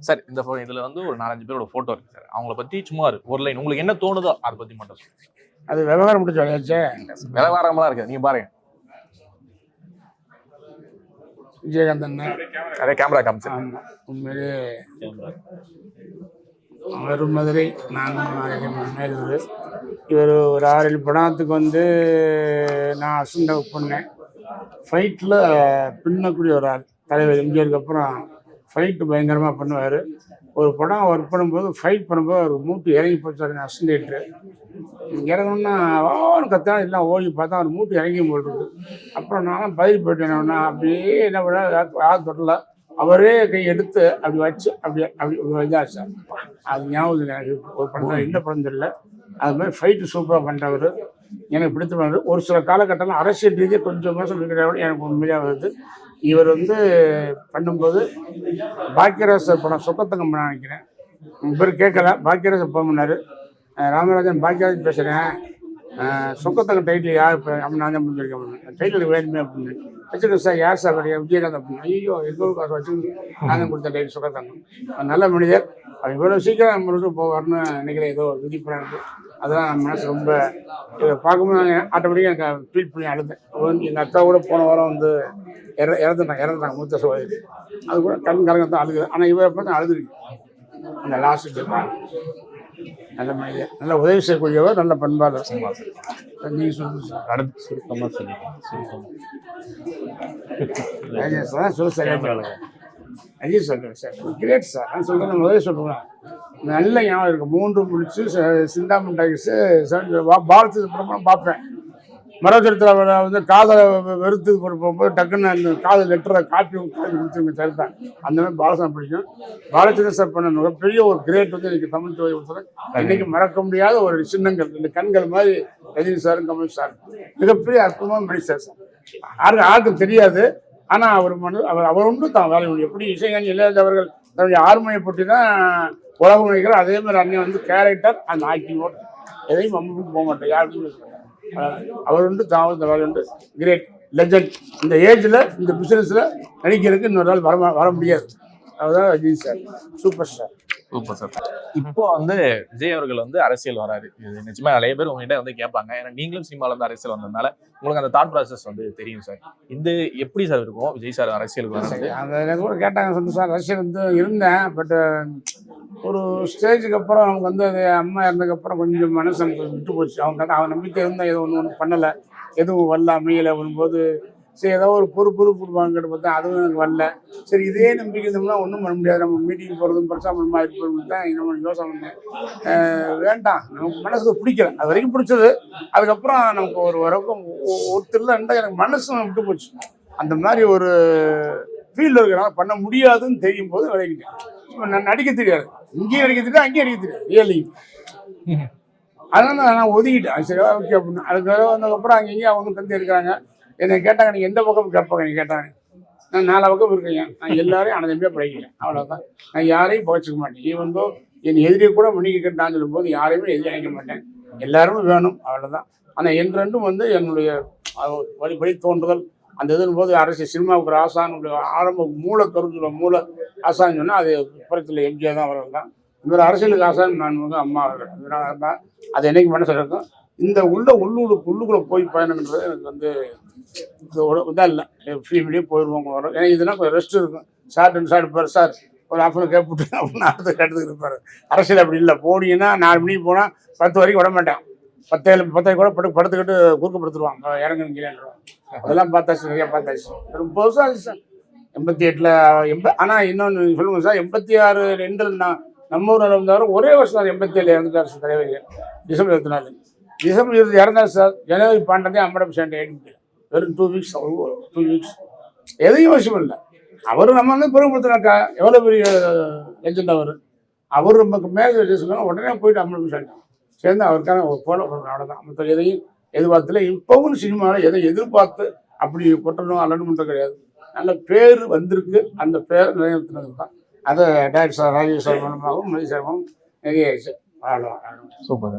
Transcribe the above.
Sir இந்த இதுல வந்து ஒரு நாலஞ்சு பேரோட போட்டோ இருக்கு சார். அவங்கள பத்தி சும்மா ஒரு- ஒரு லைன் உங்களுக்கு என்ன தோணுதோ அதை பத்தி மட்டும் அது விவகாரம் முடிச்சு வரையாச்சே விவகாரமெல்லாம் இருக்கு. நீங்க பாருங்க. விஜயகாந்தன் அதே கேமரா காமிச்சு உண்மையிலே அவர் மதுரை நான் இவர் ஒரு ஆறு ஏழு படத்துக்கு வந்து நான் அசண்ட ஒர்க் பண்ணேன் ஃபைட்டில் பின்னக்கூடிய ஒரு ஆள் தலைவர் எம்ஜிஆருக்கு அப்புறம் ஃபைட்டு பயங்கரமாக பண்ணுவார். ஒரு படம் ஒர்க் பண்ணும்போது ஃபைட் பண்ணும்போது அவர் மூட்டு இறங்கி போச்சாரு அசண்டேட்ரு இறங்கணுன்னா அவனு கத்தா எல்லாம் ஓடி பார்த்தா அவர் மூட்டு இறங்கி போட்டுருக்கு அப்புறம் நானும் பதில் போயிட்டேன் அப்படியே என்ன பண்ண யார் தொடல. அவரே கை எடுத்து அப்படி வச்சு அப்படி அப்படி இதாச்சு. சார் அது ஞாபகம் இல்லை எனக்கு ஒரு படம் எந்த படம் தெரியல. அது மாதிரி ஃபைட்டு சூப்பராக பண்ணுறவர் எனக்கு பிடித்த ஒரு சில காலகட்டத்தில் அரசியல் ரீதியாக கொஞ்சம் மோசம் இருக்கிறாங்க எனக்கு உண்மையாக வருது இவர் வந்து பண்ணும்போது பாக்கியராசர் படம் சொக்கத்தங்கம் படம் நினைக்கிறேன். இவர் கேட்கல. பாக்கியராசர் படம் பண்ணார். ராமராஜன் பாக்கியராஜன் பேசுகிறேன் சொக்கத்தங்க டைட்டில் யார் இப்போ அப்படி நான் தான் முடிஞ்சிருக்கேன் டைட்டில் வேணுமே அப்படின்னு. வச்சுக்க சார் யார் சார் கிடையாது விஜயகாந்த் அப்படின்னு. ஐயோ எங்கள் காசு வச்சு நான் தான் கொடுத்த டைட்டில் சொக்கத்தங்கம். அவர் நல்ல மனிதர். அவர் இவ்வளோ சீக்கிரம் நம்மளுக்கு போவார்னு நினைக்கிறேன். ஏதோ விதிப்புறாங்க இருக்குது அதெல்லாம் மனசு ரொம்ப இதை பார்க்கும்போது ஆட்டோமேட்டிக்காக எனக்கு ஃபீல் பண்ணி வந்து எங்கள் அக்கா கூட போன வாரம் வந்து இற இறந்துட்டாங்க இறந்துட்டாங்க மூத்த சோதரி அது கூட கண் கலங்க தான் அழுகுது. ஆனால் இவரை பார்த்து அழுதுருக்கு அந்த லாஸ்ட் நல்ல மனிதர் நல்ல உதவி செய்யக்கூடியவர் நல்ல பண்பாளர். நீங்கள் சொல்லுங்க சார். அடுத்து சுருக்கமா சொல்லுங்க சார் சொல்லு sir. Ajith sir sir great sir. நான் சொல்கிறேன் முதலே சொல்கிறேன் நல்ல ஞாபகம் இருக்குது மூன்று முடிச்சு சிந்தாமன் டைக்ஸு பாரதி சுப்பிரமணியம் பார்ப்பேன். மரச்சரத்தில் வந்து காதலை வெறுத்து கொண்டு போகும்போது டக்குன்னு அந்த காதல் லெட்டரை காப்பி காப்பி கொடுத்துருங்க சரிதான் அந்த மாதிரி பாலசனம் பிடிக்கும். பாலச்சந்திர சார் பண்ண மிகப்பெரிய ஒரு கிரேட் வந்து இன்றைக்கி தமிழ் துறை கொடுத்துருக்கேன் இன்னைக்கு மறக்க முடியாத ஒரு சின்னங்கள் இந்த கண்கள் மாதிரி ரஜினி சாரும் கமல் சார் மிகப்பெரிய அற்புதமான மனுஷர் சார். யாருக்கு யாருக்கும் தெரியாது. ஆனால் அவர் மனு அவர் அவர் ஒன்று தான் வேலை முடியும் எப்படி இசைஞானி இளையராஜா அவர்கள் தன்னுடைய ஆறுமையை பற்றி தான் உலகம் நினைக்கிறார் அதே மாதிரி அண்ணன் வந்து கேரக்டர் அந்த ஆக்டிங்கோட எதையும் மம்முக்கு போக மாட்டேன் யாருக்கும் அவர் உண்டு தான் இந்த வந்து உண்டு கிரேட் லெஜண்ட் இந்த ஏஜில் இந்த பிஸ்னஸில் நடிக்கிறதுக்கு இன்னொரு நாள் வர வர முடியாது. அதுதான் Ajith sir superstar super sir இப்போ வந்து விஜய் அவர்கள் வந்து அரசியல் வராரு. இது நிச்சயமா நிறைய பேர் உங்ககிட்ட வந்து கேட்பாங்க. ஏன்னா நீங்களும் சினிமால இருந்து அரசியல் வந்ததுனால உங்களுக்கு அந்த தாட் ப்ராசஸ் வந்து தெரியும் சார் இது எப்படி சார் இருக்கும் விஜய் சார் அரசியலுக்கு வராது? அந்த எனக்கு கூட கேட்டாங்க சொல்லி சார் ரஷ்யன் வந்து இருந்தேன் பட் ஒரு ஸ்டேஜுக்கு அப்புறம் அவங்க வந்து அது அம்மா இறந்ததுக்கப்புறம் கொஞ்சம் மனசு எனக்கு விட்டு போச்சு. அவங்க அவன் நம்பிக்கை இருந்தால் எதுவும் ஒன்று ஒன்று பண்ணலை. எதுவும் வரல அமையலை. வரும்போது சரி ஏதோ ஒரு பொறு பொறுப்பு கொடுப்பாங்கன்னு பார்த்தா அதுவும் எனக்கு வரல. சரி இதே நம்பிக்கை இருந்தோம்னா ஒன்றும் பண்ண முடியாது. நம்ம மீட்டிங் போகிறதும் பிரச்சாரமாக இருப்பதும் தான் நம்ம யோசனை பண்ணேன் வேண்டாம். நமக்கு மனசுக்கு பிடிக்கல. அது வரைக்கும் பிடிச்சது. அதுக்கப்புறம் நமக்கு ஒரு வரைக்கும் ஒருத்தர் இருந்தால் எனக்கு மனசு விட்டு போச்சு. அந்த மாதிரி ஒரு ஃபீல்டு இருக்கிறனால பண்ண முடியாதுன்னு தெரியும் போது விளையாடிட்டேன் நான் நடிக்க தெரியாது. இங்கேயும் நடிக்க தெரியாது அங்கேயும் நடிக்க தெரியாது. ரியலையும் அதனால நான் ஒதுக்கிட்டேன் சரி ஓகே அப்படின்னு. அதுக்காக வந்ததுக்கப்புறம் அங்கே இங்கேயும் அவங்க தந்தி இருக்கிறாங்க. என்னை கேட்டாங்க நீங்கள் எந்த பக்கம் கேட்பாங்க நீ கேட்டாங்க நான் நாலு பக்கம் இருக்கேங்க நான் எல்லாரையும் அனதம்பியாக படிக்கிறேன் அவ்வளோதான் நான் யாரையும் பகச்சிக்க மாட்டேன். ஈவன் தோ என் எதிரியை கூட மன்னிக்க சொல்லும்போது யாரையுமே எதிரி அணைக்க மாட்டேன். எல்லாருமே வேணும் அவ்வளோதான் ஆனால் என் ரெண்டும் வந்து என்னுடைய அது வழி வழி தோன்றுதல். அந்த இதன் போது அரசியல் சினிமாவுக்கு ஆசானுடைய ஆரம்ப மூல கருத்துல மூல ஆசான்னு சொன்னால் அது புறத்தில் எம்ஜிஆர் தான் அவர்கள் தான். இந்த மாதிரி அரசியலுக்கு ஆசான் நான் வந்து அம்மா அவர்கள். அதனால தான் அது என்னைக்கு மனசில் இருக்கும் இந்த உள்ள உள்ளூர் உள்ளுக்குள்ளே போய் பயணம்ன்றது எனக்கு வந்து இதாக இல்லை. ஃபீமிலியே போயிடுவோம். வரும் ஏன்னா இதெல்லாம் கொஞ்சம் ரெஸ்ட் இருக்கும். சார் ரெண்டு சார் இருப்பார். சார் ஒரு ஆஃப் அன் கேப் விட்டு அப்படின்னு அடுத்த கட்டத்துக்கு இருப்பார். அரசியல் அப்படி இல்லை. போனீங்கன்னா நாலு மணிக்கு போனால் பத்து வரைக்கும் விட மாட்டேன். பத்தேழு பத்தேழு கூட படு படுத்துக்கிட்டு குறுக்கப்படுத்துருவாங்க இறங்குன்னு கீழே அதெல்லாம் பார்த்தாச்சு நிறையா பார்த்தாச்சு. ரொம்ப வருஷம் ஆச்சு சார் எண்பத்தி எட்டில் எண்ப ஆனால் இன்னொன்று சொல்லுங்கள் சார். எண்பத்தி ஆறு ரெண்டில் நான் நம்ம ஊரில் இருந்தவர் ஒரே வருஷம் எண்பத்தி ஏழு இறந்துட்டார் சார் தலைவர். டிசம்பர் இருபத்தி நாலு. டிசம்பர் இருபது இறந்தார் சார் ஜனவரி பன்னெண்டே அம்படம் சேர்ந்து ஏடிட்டு வெறும் டூ வீக்ஸ் டூ வீக்ஸ் எதையும் விஷயம் இல்லை அவர் நம்ம வந்து பெருமைப்படுத்தினாக்கா எவ்வளோ பெரிய லெஜண்ட் அவர்? அவர் நமக்கு மேலே சொன்னா உடனே போயிட்டு அம்பலம் சேர்ந்தோம் சேர்ந்து அவருக்கான ஒரு ஃபாலோ பண்ணணும் அவ்வளோதான் மற்ற எதையும் எதிர்பார்த்துல இப்போவும் சினிமாவில் எதை எதிர்பார்த்து அப்படி கொட்டணும் அல்லணும்ன்ற கிடையாது. நல்ல பேர் வந்திருக்கு. அந்த பேர் நிலைநிறுத்தினது தான். அதை டேரக்டர் சார் ராஜேஷ் சார் மூலமாகவும் மதி நிறைய சூப்பர்.